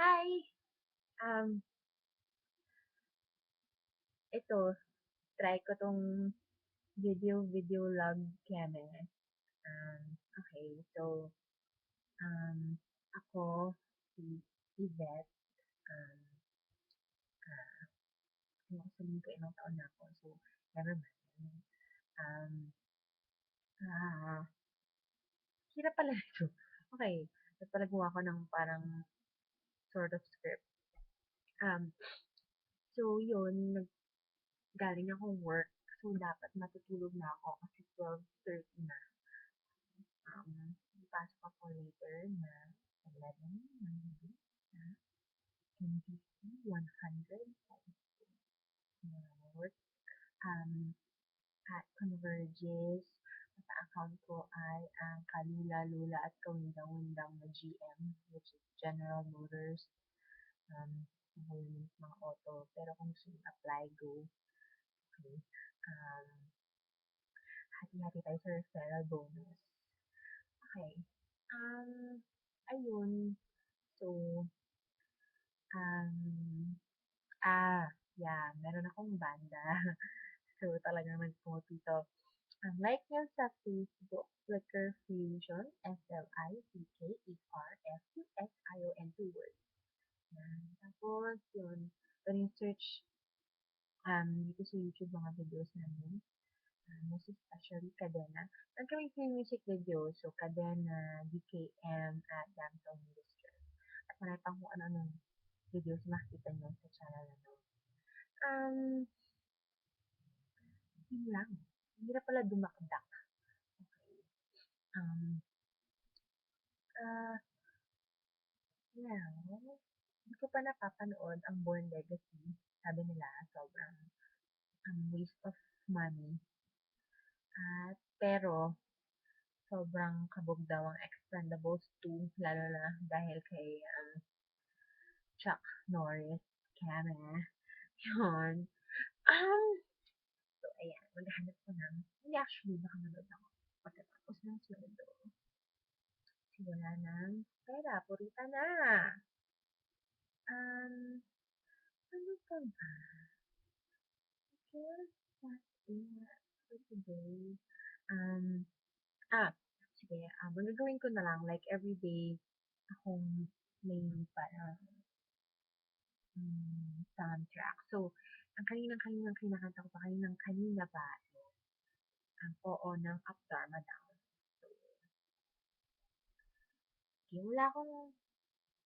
Hi! Um, ito, try ko 'tong video video log camera. Um, okay, so, um, ako si Yvette, um, ah, ayoko sabihin kung ilang taon na ako, so never mind. Um, ah, hirap pala nito. Okay, dapat pala gumawa ako ng parang sort of script. Um, so yun, nag galing akong work, so dapat matutulog na ako kasi 12:30 na. Um, pasok ako later na 11 ng gabi sa NBC 100 sa work um, at Converges. Sa account ko ay ang kalula-lula at kawindang-windang na GM, which is General Motors. Um, mga mga auto. Pero kung gusto nyo apply, go. Okay. Um, hati-hati tayo sa referral bonus. Okay. Um, ayun. So, um, ah, yeah, meron akong banda. so, talagang nag-promote dito. Like nyo sa Facebook, Flickr Fusion, S-L-I-C-K-E-R-F-U-S-I-O-N, two words. Yan. Tapos, yun, pwede yung search um, dito sa YouTube mga videos namin. Uh, most especially Kadena. Ang kami yung music video, so Kadena, DKM, at Damsel Industry. At marami pang kung ano-anong videos makikita nyo sa channel na to. Um, yun lang. Na pala dumakdak. Okay. Um, uh, well, hindi ko pa napapanood ang Born Legacy. Sabi nila, sobrang um, waste of money. At, pero, sobrang kabog daw ang Expendables 2, lalo na dahil kay um, Chuck Norris. Kaya Yun. Um, ayan, maghanap ko ng, hindi actually, baka manood ako pagkatapos ng sweldo. Kasi wala ng pera, purita na. Um, ano pa ba? I guess that's it for today. Um, ah, sige, um, ang gagawin ko na lang, like, everyday, akong may parang um, soundtrack. So, ang kaninang-kaninang kinakanta ko pa kaninang-kanina pa is ang oo ng Up Dharma Down. So, okay, wala akong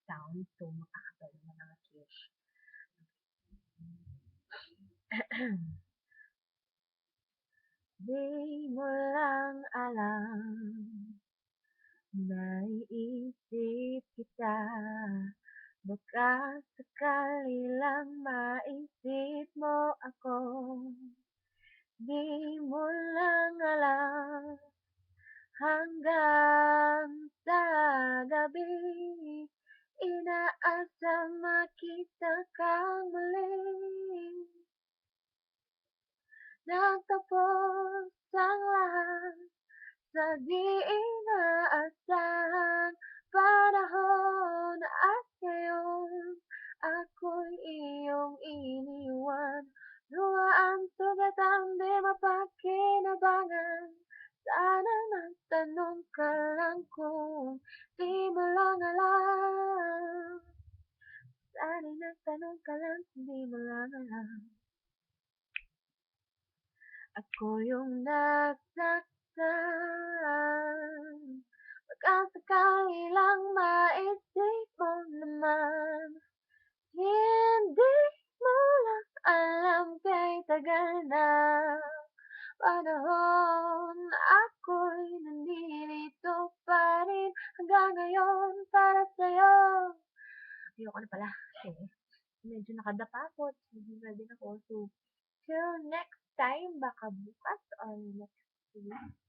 sound, so makakabalo na mga kish. Di mo lang alam, naiisip kita, baka sakali lang maisip mo ako. Di mo lang alam, hanggang sa gabi, inaasam makita kang muli. Nagtapos ang lahat sa di inaasahang iniwan. Luhaan sugatang di mapakinabangan. Sana magtanong ka lang kung di mo lang alam. Sana nagtanong ka lang kung di mo lang alam. Ako yung nasaktan Baka sakali lang maisip mo naman Hindi mo lang alam kay tagal na panahon Ako'y nandito pa rin hanggang ngayon para sa'yo Ayoko na pala kasi medyo nakadapa ako hindi na ako so till next time, baka bukas or next week.